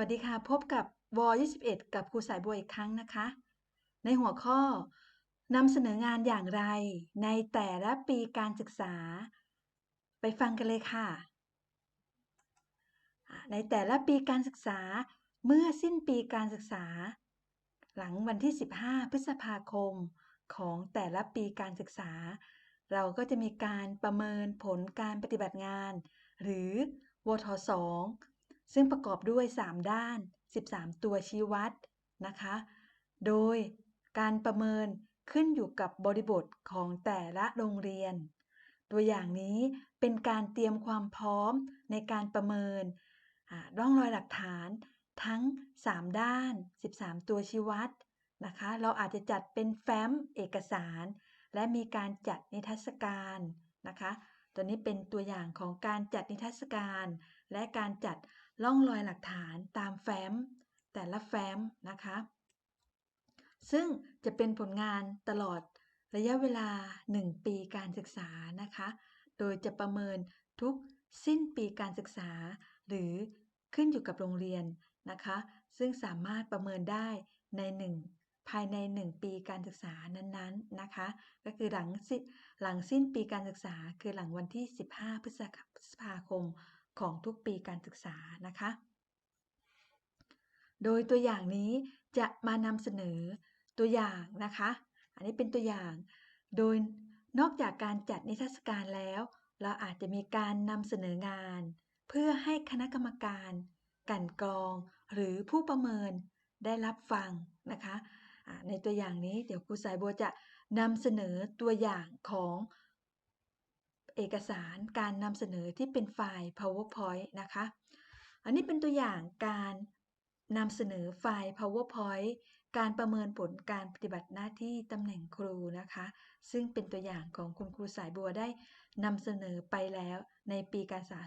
วัสดีค่ะ พบกับว21 กับครูสายบัวอีกครั้งนะคะ ในหัวข้อนำเสนองานอย่างไร ในแต่ละปีการศึกษา ไปฟังกันเลยค่ะ ในแต่ละปีการศึกษาเมื่อสิ้นปีการศึกษา หลังวันที่ 15 พฤษภาคมของแต่ละปีการศึกษา เราก็จะมีการประเมินผลการปฏิบัติงาน หรือวท2 ซึ่งประกอบด้วย 3 ด้าน 13 ตัวชี้วัดนะคะ โดยการประเมินขึ้นอยู่กับบริบทของแต่ละโรงเรียน ตัวอย่างนี้เป็นการเตรียมความพร้อมในการประเมินร่องรอยหลักฐานทั้ง 3 ด้าน 13 ตัวชี้วัดนะคะ เราอาจจะจัดเป็นแฟ้มเอกสาร และมีการจัดนิทรรศการนะคะ ตัวนี้เป็นตัวอย่างของการจัดนิทรรศการ และการจัด ล่องรอยหลักฐานตามแฟ้ม แต่ละแฟ้มนะคะ ซึ่งจะเป็นผลงานตลอดระยะเวลา 1 ปีการศึกษานะคะ โดยจะประเมินทุกสิ้นปีการศึกษา หรือขึ้นอยู่กับโรงเรียนนะคะ ซึ่งสามารถประเมินได้ใน 1 ภายใน 1 ปีการศึกษานั้นๆนะคะ ก็คือหลังสิ้นหลังสิ้นปีการศึกษา คือหลังวันที่ 15 พฤษภาคม ของทุกปีการศึกษานะคะ โดยตัวอย่างนี้จะมานำเสนอตัวอย่างนะคะ อันนี้เป็นตัวอย่าง โดยนอกจากการจัดนิทรรศการแล้ว เราอาจจะมีการนำเสนองาน เพื่อให้คณะกรรมการ กันกรอง หรือผู้ประเมินได้รับฟังนะคะ ในตัวอย่างนี้เดี๋ยวครูสายบัวจะนำเสนอตัวอย่างของ เอกสารการนำเสนอที่เป็นไฟล์ PowerPoint นะคะ อันนี้เป็นตัวอย่างการนำเสนอไฟล์ PowerPoint การประเมินผลการปฏิบัติหน้าที่ตำแหน่งครูนะคะ ซึ่งเป็นตัวอย่างของคุณครูสายบัวได้นำเสนอไปแล้วในปีการศึกษา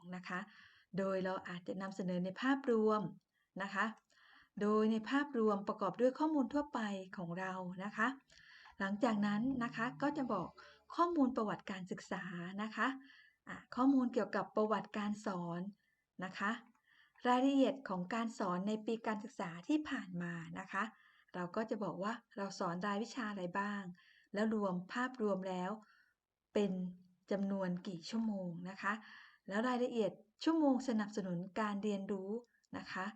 2562 นะคะ โดยเราอาจจะนำเสนอในภาพรวมนะคะ โดยในภาพรวมประกอบด้วยข้อมูลทั่วไปของเรานะคะ หลังจากนั้นนะคะก็จะบอก ข้อมูลประวัติการศึกษานะคะะข้อมูลเกี่ยวกับประวัติการสอนนะคะ รายละเอียดของการสอนในปีการศึกษาที่ผ่านมานะคะ เราก็จะบอกว่าเราสอนรายวิชาอะไรบ้าง แล้วรวมภาพรวมแล้ว เป็นจำนวนกี่ชั่วโมงนะคะ แล้วรายละเอียดชั่วโมงสนับสนุนการเรียนรู้นะคะ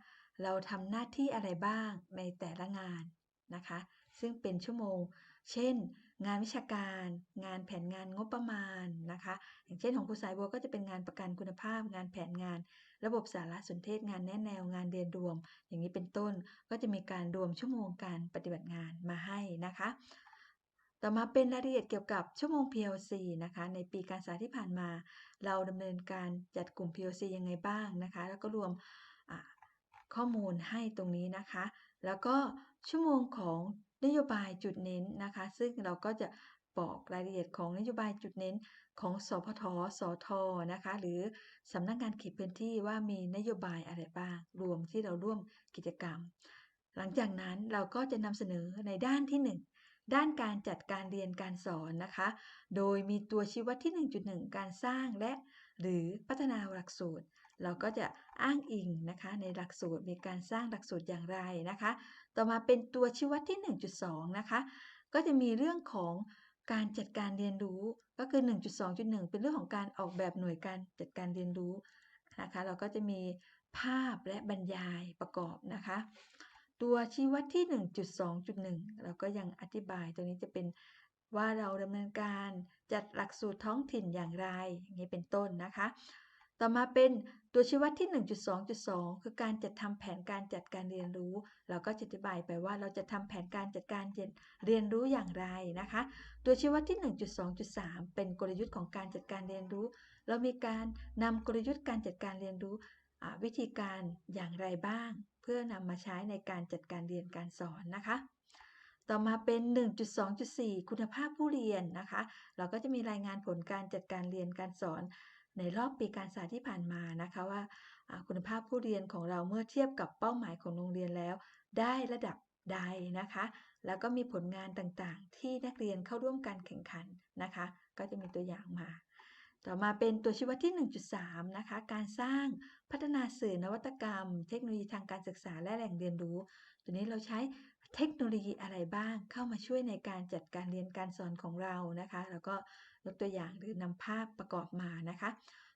เราทำหน้าที่อะไรบ้างในแต่ละงานนะคะ ซึ่งเป็นชั่วโมง เช่น งานวิชาการ งานแผนงานงบประมาณนะคะ อย่างเช่นของครูสายบัวก็จะเป็นงานประกันคุณภาพ งานแผนงาน ระบบสารสนเทศงานแนะแนวงานเรียนรวม อย่างนี้เป็นต้นก็จะมีการรวมชั่วโมงการปฏิบัติงานมาให้นะคะ ต่อมาเป็นรายละเอียดเกี่ยวกับชั่วโมง PLC นะคะ ในปีการศึกษาที่ผ่านมา เราดำเนินการจัดกลุ่ม PLC ยังไงบ้างนะคะ แล้วก็รวมข้อมูลให้ตรงนี้นะคะ แล้วก็ชั่วโมงของ นโยบายจุดเน้นนะคะ ซึ่งเราก็จะบอกรายละเอียดของนโยบายจุดเน้นของสพทสทนะคะ หรือสำนักงานเขตพื้นที่ว่ามีนโยบายอะไรบ้าง รวมที่เราร่วมกิจกรรม หลังจากนั้นเราก็จะนำเสนอในด้านที่ 1 ด้านการจัดการเรียนการสอนนะคะ โดยมีตัวชี้วัดที่ 1.1 การสร้างและหรือพัฒนาหลักสูตร เราก็จะอ้างอิงนะคะในหลักสูตรมีการสร้างหลักสูตรอย่างไรนะคะ ต่อมาเป็นตัวชี้วัดที่ 1.2 นะคะ ก็จะมีเรื่องของการจัดการเรียนรู้ก็คือ 1.2.1 เป็นเรื่องของการออกแบบหน่วยการจัดการเรียนรู้นะคะ เราก็จะมีภาพและบรรยายประกอบนะคะ ตัวชี้วัดที่ 1.2.1 เราก็ยังอธิบายตัวนี้จะเป็นว่าเราดำเนินการจัดหลักสูตรท้องถิ่นอย่างไรอย่างนี้เป็นต้นนะคะ ต่อมาเป็นตัวชี้วัดที่ 1.2.2 คือการจัดทำแผนการจัดการเรียนรู้ เราก็จะอธิบายไปว่าเราจะทำแผนการจัดการเรียนรู้อย่างไรนะคะ ตัวชี้วัดที่ 1.2.3 เป็นกลยุทธ์ของการจัดการเรียนรู้ เรามีการนำกลยุทธ์การจัดการเรียนรู้วิธีการอย่างไรบ้าง เพื่อนำมาใช้ในการจัดการเรียนการสอนนะคะ ต่อมาเป็น 1.2.4 คุณภาพผู้เรียนนะคะ เราก็จะมีรายงานผลการจัดการเรียนการสอน ในรอบปีการศึกษาที่ผ่านมานะคะว่าคุณภาพผู้เรียนของเราเมื่อเทียบกับเป้าหมายของโรงเรียนแล้ว ได้ระดับใดนะคะ แล้วก็มีผลงานต่างๆ ที่นักเรียนเข้าร่วมการแข่งขันนะคะ ก็จะมีตัวอย่างมา ต่อมาเป็นตัวชี้วัดที่ 1.3 นะคะ การสร้างพัฒนาสื่อนวัตกรรม เทคโนโลยีทางการศึกษาและแหล่งเรียนรู้ ตัวนี้เราใช้เทคโนโลยีอะไรบ้างเข้ามาช่วยในการจัดการเรียนการสอนของเรานะคะ แล้วก็ ยกตัวอย่างหรือนำภาพประกอบมานะคะ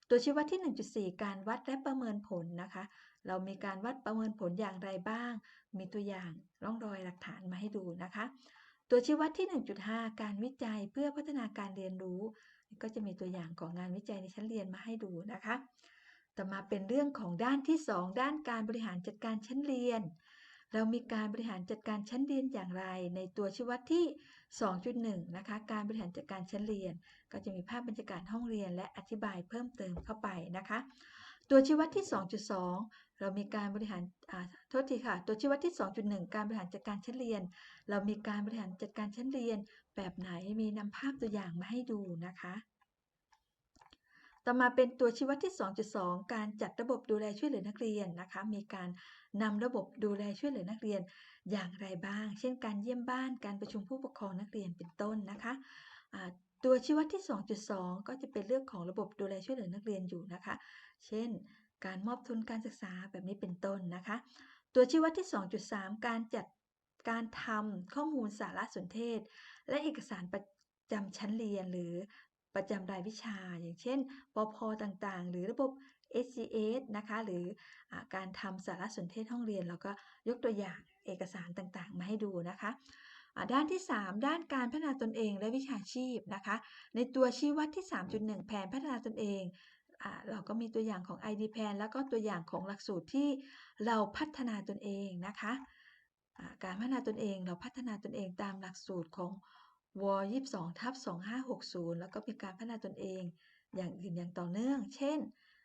ตัวชี้วัดที่ 1.4 การวัดและประเมินผลนะคะ เรามีการวัดประเมินผลอย่างไรบ้าง มีตัวอย่างร่องรอยหลักฐานมาให้ดูนะคะ ตัวชี้วัดที่ 1.5 การวิจัยเพื่อพัฒนาการเรียนรู้ ก็จะมีตัวอย่างของงานวิจัยในชั้นเรียนมาให้ดูนะคะ ต่อมาเป็นเรื่องของด้านที่ 2 ด้านการบริหารจัดการชั้นเรียน เรามีการบริหารจัดการชั้นเรียนอย่างไร ในตัวชี้วัดที่ 2.1 นะคะ การบริหารจัดการชั้นเรียน ก็จะมีภาพบรรยากาศห้องเรียน และอธิบายเพิ่มเติมเข้าไปนะคะ ตัวชี้วัดที่ 2.2 เรามีการบริหารโทษทีค่ะ ตัวชี้วัดที่ 2.1 การบริหารจัดการชั้นเรียน เรามีการบริหารจัดการชั้นเรียน แบบไหน มีนำภาพตัวอย่างมาให้ดูนะคะ ต่อมาเป็นตัวชี้วัดที่ 2.2 การจัดระบบดูแลช่วยเหลือนักเรียนนะคะ มีการนำระบบดูแลช่วยเหลือนักเรียนอย่างไรบ้าง เช่น การเยี่ยมบ้าน การประชุมผู้ปกครองนักเรียนเป็นต้นนะคะตัวชี้วัดที่ 2.2 ก็จะเป็นเรื่องของระบบดูแลช่วยเหลือนักเรียนอยู่นะคะ เช่น การมอบทุนการศึกษาแบบนี้เป็นต้นนะคะ ตัวชี้วัดที่ 2.3 การจัดการทำข้อมูลสารสนเทศ และเอกสารประจำชั้นเรียนหรือ ประจำรายวิชา อย่างเช่นปพต่างๆ หรือระบบ SCS นะคะ หรืออการทำสารสนเทศห้องเรียนเราก็ยกตัวอย่างเอกสารต่างๆ มาให้ดูนะคะด้านที่ 3 ด้านการพัฒนาตนเองและวิชาชีพนะคะ ในตัวชี้วัดที่ 3.1 แผนพัฒนาตนเองอเราก็มีตัวอย่างของ ID Plan แล้วก็ตัวอย่างของหลักสูตรที่เราพัฒนาตนเองนะคะ การพัฒนาตนเองเราพัฒนาตนเองตามหลักสูตรของ ว22ทับ2560 แล้วก็มีการพัฒนาตนเอง อย่างอื่นอย่างต่อเนื่อง เช่น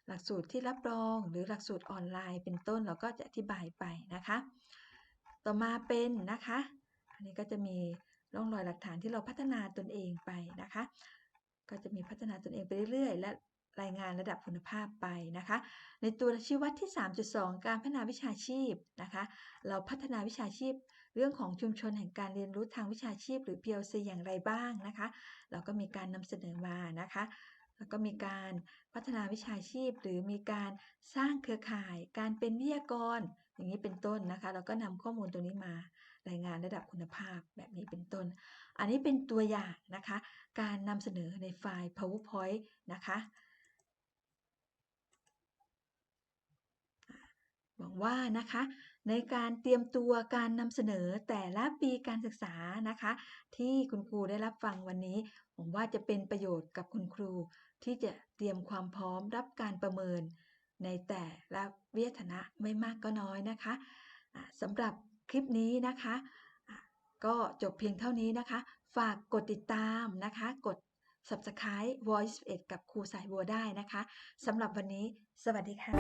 หลักสูตรที่รับรอง หรือหลักสูตรออนไลน์เป็นต้น เราก็จะอธิบายไปนะคะ ต่อมาเป็นนะคะ อันนี้ก็จะมีร่องรอยหลักฐานที่เราพัฒนาตนเองไปนะคะ ก็จะมีพัฒนาตนเองไปเรื่อยๆ และ รายงานระดับคุณภาพไปนะคะ ในตัวชี้วัดที่ 3.2 การพัฒนาวิชาชีพนะคะ เราพัฒนาวิชาชีพ เรื่องของชุมชนแห่งการเรียนรู้ทางวิชาชีพ หรือ PLC อย่างไรบ้างนะคะ เราก็มีการนำเสนอมานะคะ แล้วก็มีการพัฒนาวิชาชีพ หรือมีการสร้างเครือข่าย การเป็นวิทยากร อย่างนี้เป็นต้นนะคะ เราก็นำข้อมูลตรงนี้มารายงานระดับคุณภาพแบบนี้เป็นต้น อันนี้เป็นตัวอย่างนะคะ การนำเสนอในไฟล์ PowerPoint นะคะ หวังว่านะคะ ในการเตรียมตัวการนำเสนอแต่ละปีการศึกษานะคะ ที่คุณครูได้รับฟังวันนี้หวังว่าจะเป็นประโยชน์กับคุณครู ที่จะเตรียมความพร้อมรับการประเมิน ในแต่ละวิทยาฐนะไม่มากก็น้อยนะคะอ่าสำหรับคลิปนี้นะคะก็จบเพียงเท่านี้นะคะ ฝากกดติดตามนะคะ กด Subscribe Voice 1กับครูสายบัวได้นะคะสำหรับวันนี้ สวัสดีค่ะ